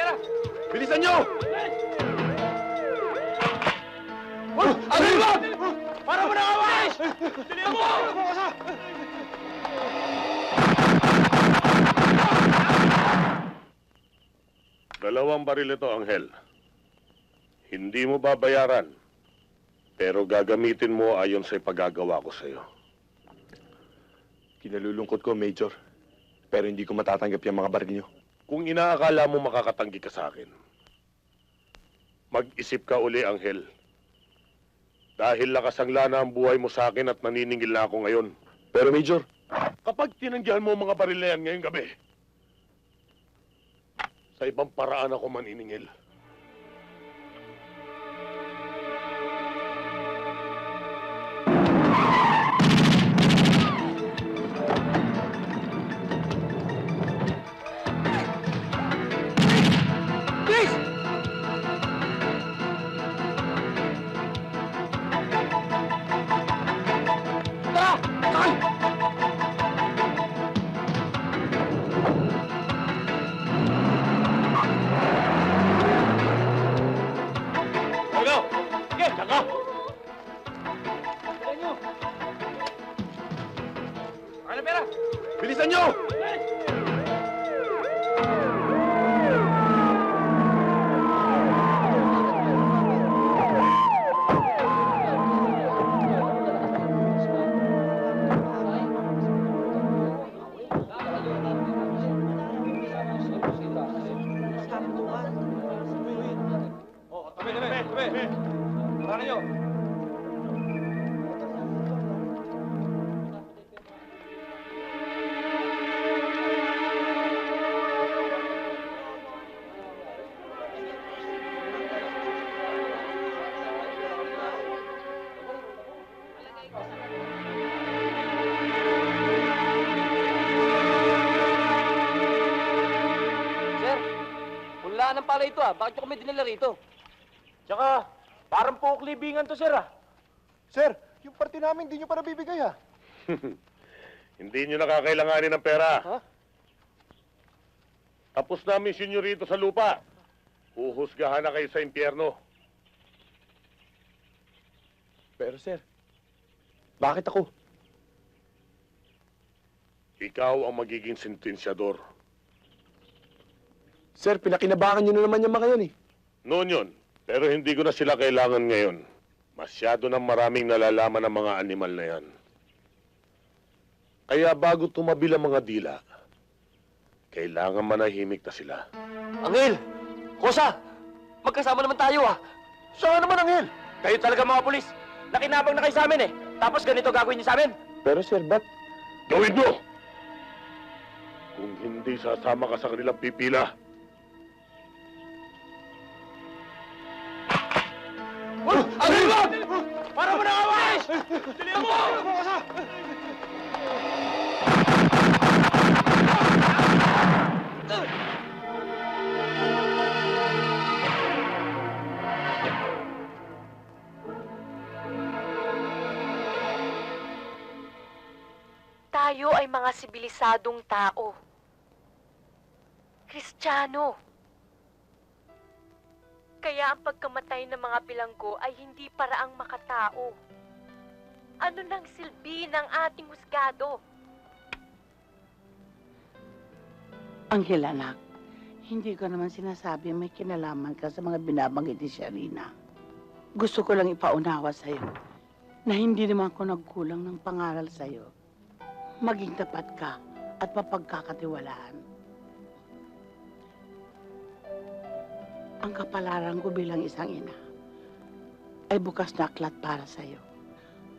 pera! Bilisan nyo! Ano ba? Para mo nakawalis! Dali mo! Dalawang baril ito, Angel. Hindi mo babayaran, pero gagamitin mo ayon sa ipagagawa ko sa'yo. Kinalulungkot ko, Major. Pero hindi ko matatanggap yung mga baril nyo. Kung inaakala mo makakatanggi ka sa akin, mag-isip ka uli, Angel. Dahil nakasangla na ang buhay mo sa akin at naniningil na ako ngayon. Pero, Major, Kapag tinanggihan mo ang mga baril na yan ngayong gabi, sa ibang paraan ako maniningil. Bilisan! Ng pala ito ah. Bakit nyo kami dinala rito? Tsaka, parang po libingan to, sir ah. Sir, yung party namin, hindi nyo para bibigay, ha? Hindi nyo nakakailanganin ng pera. Ha? Tapos namin sinyo rito sa lupa. Uhusgahan na kayo sa impyerno. Pero, sir, bakit ako? Ikaw ang magiging sentensyador. Sir, pinakinabangan nyo na naman yung mga yan, eh. Noon yun, pero hindi ko na sila kailangan ngayon. Masyado na maraming nalalaman ng mga animal na yan. Kaya bago tumabil ang mga dila, kailangan manahimik na sila. Angel! Kosa! Magkasama naman tayo ah! Saan naman, Angel? Kayo talaga mga polis! Nakinabang na kayo sa amin eh! Tapos ganito gagawin niyo sa amin! Pero, sir, ba't? Gawin mo! Kung hindi sasama ka sa kanilang pipila, Para mo nakawalis! Dali mo! Tayo ay mga sibilisadong tao. Kristiyano. Kaya ang pagkamatay ng mga bilanggo ay hindi paraang makatao. Ano nang silbi ng ating husgado? Anghel, anak, hindi ko naman sinasabi may kinalaman ka sa mga binabanggit ni Sharina. Gusto ko lang ipaunawa sa'yo na hindi naman ako nagkulang ng pangaral sa'yo. Maging tapat ka at mapagkakatiwalaan. Ang kapalaran ko bilang isang ina ay bukas na aklat para sa'yo.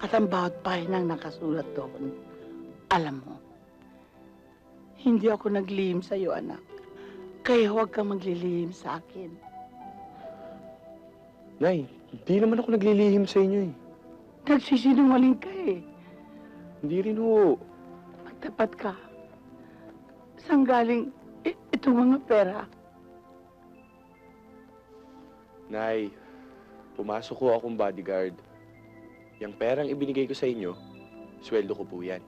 At ang bawat pahinang nakasulat doon, alam mo, hindi ako naglihim sa iyo, anak. Kaya huwag kang maglilihim sa akin. Nay, hindi naman ako naglilihim sa inyo, eh. Nagsisinungaling ka eh. Hindi rin ho. Magtapat ka. Saan galing itong mga pera? Nay, pumasok ko akong bodyguard. Yung perang ibinigay ko sa inyo, sweldo ko po yan.